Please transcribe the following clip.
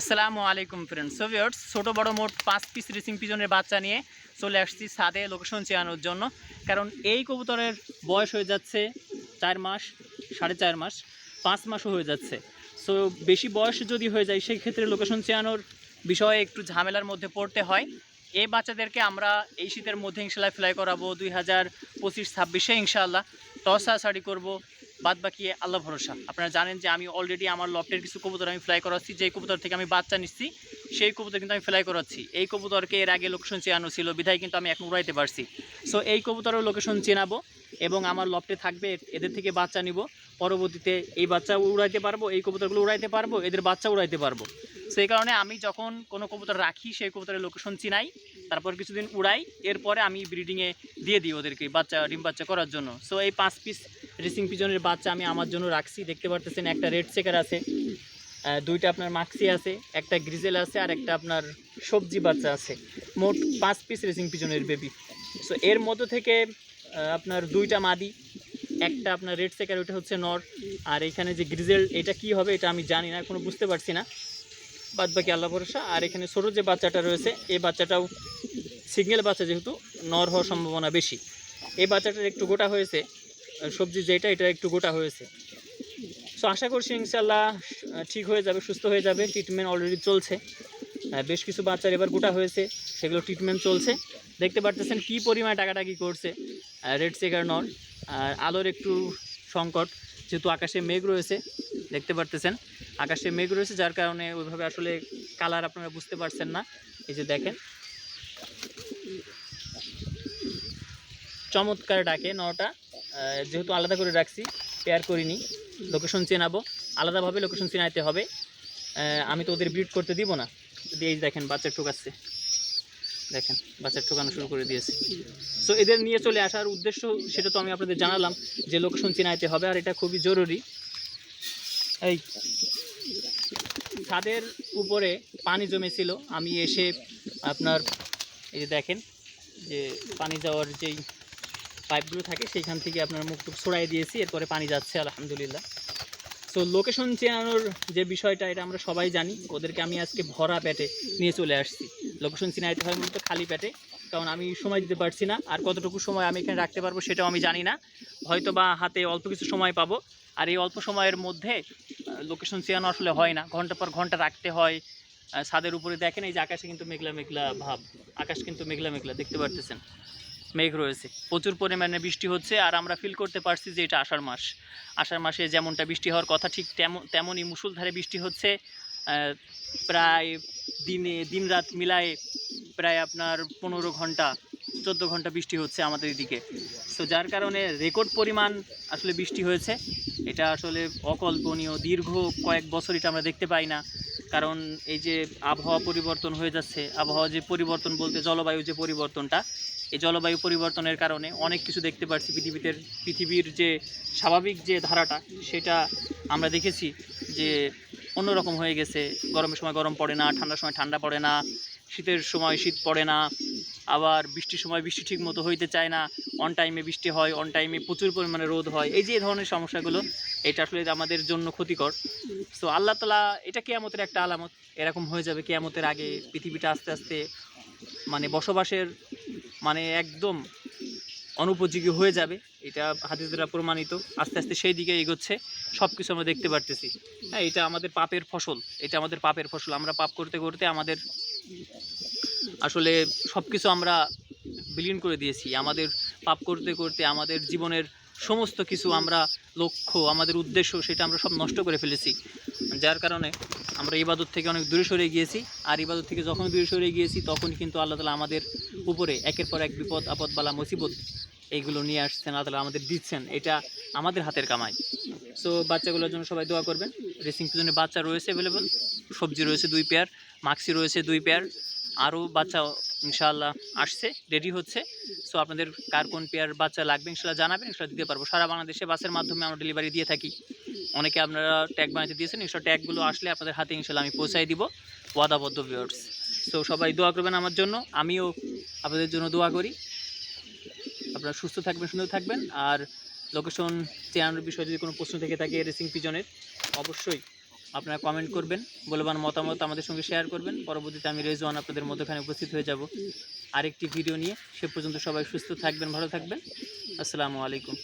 আসসালামু আলাইকুম ফ্রেন্ড সোভিয়টস ছোটো বড় মোট পাঁচ পিস রেসিং পিজনের বাচ্চা নিয়ে চলে আসছি ছাদে লোকেশন চেয়ানোর জন্য। কারণ এই কবুতরের বয়স হয়ে যাচ্ছে চার মাস, সাড়ে চার মাস, পাঁচ মাসও হয়ে যাচ্ছে। সো বেশি বয়স যদি হয়ে যায় সেই ক্ষেত্রে লোকেশন চেয়ানোর বিষয়ে একটু ঝামেলার মধ্যে পড়তে হয়। এই বাচ্চাদেরকে আমরা এই শীতের মধ্যে ইনশাল্লাহ ফ্লাই করাবো দুই হাজার পঁচিশ ছাব্বিশে ইনশাআল্লাহ। টসা শাড়ি করব বাদ বাকি আল্লাহ ভরসা। আপনারা জানেন যে আমি অলরেডি আমার লফটের কিছু কবুতর আমি ফ্লাই করাচ্ছি, যেই কবুতর থেকে আমি বাচ্চা নিচ্ছি, সেই কবুতর কিন্তু আমি ফ্লাই করাচ্ছি। এই কবুতরকে এর আগে লোকেশন চেয়ানো ছিল, বিধায় কিন্তু আমি এখন উড়াইতে পারছি। সো এই কবুতরের লোকেশন চেনাবো এবং আমার লফটে থাকবে, এদের থেকে বাচ্চা নিব। পরবর্তীতে এই বাচ্চা উড়াইতে পারব, এই কবুতরগুলো উড়াইতে পারব, এদের বাচ্চা উড়াইতে পারব। সেই কারণে আমি যখন কোনো কবুতর রাখি, সেই কবুতরের লোকেশন চিনাই, তারপর কিছুদিন উড়াই, এরপরে আমি ব্রিডিংয়ে দিয়ে দিই ওদেরকে বাচ্চা, ডিম বাচ্চা করার জন্য। সো এই পাঁচ পিস রেসিং পিজনের বাচ্চা আমি আমার জন্য রাখছি। দেখতে পারতেছেন একটা রেড চেকার আছে দুইটা আপনার মাক্সি আছে, একটা গ্রিজেল আছে আর একটা আপনার সবজি বাচ্চা আছে। মোট পাঁচ পিস রেসিং পিজনের বেবি সো এর মধ্য থেকে আপনার দুইটা মাদি, একটা আপনার রেড চেকার ওটা হচ্ছে নর। আর এখানে যে গ্রিজেল, এটা কি হবে এটা আমি জানি না, এখনও বুঝতে পারছি না। বাদ বাকি আল্লাহ ভরসা। আর এখানে ছোটো যে বাচ্চাটা রয়েছে, এই বাচ্চাটাও সিঙ্গেল বাচ্চা যেহেতু, নর হওয়ার সম্ভাবনা বেশি। এই বাচ্চাটার একটু গোটা হয়েছে। সবজি যেটা, এটা একটু গোটা হয়েছে। সো আশা করছি ইনশাল্লাহ ঠিক হয়ে যাবে, সুস্থ হয়ে যাবে। ট্রিটমেন্ট অলরেডি চলছে। বেশ কিছু বাচ্চার এবার গোটা হয়েছে, সেগুলো ট্রিটমেন্ট চলছে। দেখতে পারতেছেন কী পরিমাণে টাকাটাকি করছে রেড চেকার নর। আর আলোর একটু সংকট, যেহেতু আকাশে মেঘ রয়েছে, দেখতে পারতেছেন। আকাশে মেঘ রয়েছে, যার কারণে ওইভাবে আসলে কালার আপনারা বুঝতে পারছেন না। এই যে দেখেন। চমৎকার ডাকে নটা। যেহেতু আলাদা করে রাখছি পেয়ার করিনি লোকেশন চেনাবো, আলাদাভাবে লোকেশন চেনাইতে হবে। আমি তো ওদের ব্রিড করতে দিব না। এই দেখেন বাচ্চা ঠোকাচ্ছে। দেখেন বাচ্চা ঠোকানো শুরু করে দিয়েছে। সো এদের নিয়ে চলে আসার উদ্দেশ্য, সেটা তো আমি আপনাদের জানালাম, যে লোকেশন চেনাইতে হবে, আর এটা খুবই জরুরি। এই, ছাদের উপরে পানি জমেছিল। আমি এসে আপনার, এই যে দেখেন, যে পানি যাওয়ার যেই পাইপগুলো থাকে, সেইখান থেকে আপনার মুখটুক ছড়াই দিয়েছি, এরপরে পানি যাচ্ছে, আলহামদুলিল্লাহ। সো লোকেশন চেনানোর যে বিষয়টা, এটা আমরা সবাই জানি। ওদেরকে আমি আজকে ভরা পেটে নিয়ে চলে আসছি। লোকেশন চিনাইতে হয় মূলত খালি পেটে, কারণ আমি সময় দিতে পারছি না। আর কতটুকু সময় আমি এখানে রাখতে পারব সেটাও আমি জানি না। হয়তো বা হাতে অল্প কিছু সময় পাবো। আর এই অল্প সময়ের মধ্যে লোকেশন চেয়ানো আসলে হয় না। ঘণ্টা পর ঘণ্টা রাখতে হয়। ছাদের উপরে দেখেন, এই যে আকাশে কিন্তু মেঘলা মেঘলা ভাব। আকাশ কিন্তু মেঘলা মেঘলা, দেখতে পারতেছেন। মেঘ রয়েছে। প্রচুর পরিমাণে বৃষ্টি হচ্ছে আর আমরা ফিল করতে পারছি যে এটা আষাঢ় মাস। আষাঢ় মাসে যেমনটা বৃষ্টি হওয়ার কথা ঠিক তেমন, তেমনই মুসুলধারে বৃষ্টি হচ্ছে। প্রায় দিনে, দিন রাত মিলায়ে প্রায় আপনার পনেরো ঘণ্টা, চোদ্দ ঘণ্টা বৃষ্টি হচ্ছে আমাদের এদিকে। সো যার কারণে রেকর্ড পরিমাণ আসলে বৃষ্টি হয়েছে। এটা আসলে অকল্পনীয়, দীর্ঘ কয়েক বছর এটা আমরা দেখতে পাই না। কারণ এই যে আবহাওয়া পরিবর্তন হয়ে যাচ্ছে, আবহাওয়া যে পরিবর্তন বলতে জলবায়ু যে পরিবর্তনটা এই জলবায়ু পরিবর্তনের কারণে অনেক কিছু দেখতে পাচ্ছি পৃথিবীতে পৃথিবীর যে স্বাভাবিক যে ধারাটা, সেটা আমরা দেখেছি যে অন্যরকম হয়ে গেছে। গরমের সময় গরম পড়ে না, ঠান্ডার সময় ঠান্ডা পড়ে না, শীতের সময় শীত পড়ে না, আবার বৃষ্টির সময় বৃষ্টি ঠিক মতো হইতে চায় না। অন টাইমে বৃষ্টি হয় অন টাইমে প্রচুর পরিমাণে রোদ হয়। এই যে ধরনের সমস্যাগুলো, এটা আসলে আমাদের জন্য ক্ষতিকর। সো আল্লাহ তালা এটা কেয়ামতের একটা আলামত। এরকম হয়ে যাবে কেয়ামতের আগে পৃথিবীটা আস্তে আস্তে মানে বসবাসের মানে একদম অনুপযোগী হয়ে যাবে। এটা হাদিস প্রমাণিত। আস্তে আস্তে সেই দিকে এগোচ্ছে। সব কিছু আমরা দেখতে পারতেছি। হ্যাঁ এটা আমাদের পাপের ফসল। এটা আমাদের পাপের ফসল। আমরা পাপ করতে করতে আমাদের আসলে সব কিছু আমরা বিলীন করে দিয়েছি। আমাদের পাপ করতে করতে আমাদের জীবনের সমস্ত কিছু আমরা লক্ষ্য, আমাদের উদ্দেশ্য, সেটা আমরা সব নষ্ট করে ফেলেছি। যার কারণে আমরা ইবাদত থেকে অনেক দূরে সরে গিয়েছি। আর ইবাদত থেকে যখন দূরে সরে গিয়েছি, তখন কিন্তু আল্লাহ তালা আমাদের উপরে একের পর এক বিপদ, আপদ, বালা, মুসিবত এইগুলো নিয়ে আসছেন, আল্লাহ তালা আমাদের দিচ্ছেন। এটা আমাদের হাতের কামাই। সো বাচ্চাগুলোর জন্য সবাই দোয়া করবেন। রেসিং পিজনে বাচ্চা রয়েছে অ্যাভেলেবেল সবজি রয়েছে দুই পেয়ার মাক্সি রয়েছে দুই পেয়ার আরও বাচ্চা ইনশাআল্লাহ আসছে রেডি হচ্ছে। সো আপনাদের কার কোন পেয়ার বাচ্চা লাগবে ইনশাল্লাহ জানাবেন ইনশাল্লাহ দিতে পারব। সারা বাংলাদেশে বাসের মাধ্যমে আমরা ডেলিভারি দিয়ে থাকি। অনেকে আপনারা ট্যাগ বানাতে দিয়েছেন ইনশাল্লাহ ট্যাগগুলো আসলে আপনাদের হাতে ইনশাল্লাহ আমি পৌঁছাই দিব। ওয়াদাবদ্ধ ভিউয়ার্স সো সবাই দোয়া করবেন আমার জন্য, আমিও আপনাদের জন্য দোয়া করি। আপনারা সুস্থ থাকবেন, সুন্দর থাকবেন। আর লোকেশন চেয়ানোর বিষয়ে যদি কোনো প্রশ্ন থেকে থাকে রেসিং পিজনের অবশ্যই আপনারা কমেন্ট করবেন বলবান মতামত আমাদের সঙ্গে শেয়ার করবেন। পরবর্তীতে আমি রেজওয়ান আপনাদের মধ্যখানে উপস্থিত হয়ে যাব। আরেকটি ভিডিও নিয়ে। সে পর্যন্ত সবাই সুস্থ থাকবেন, ভালো থাকবেন। আসসালামু আলাইকুম।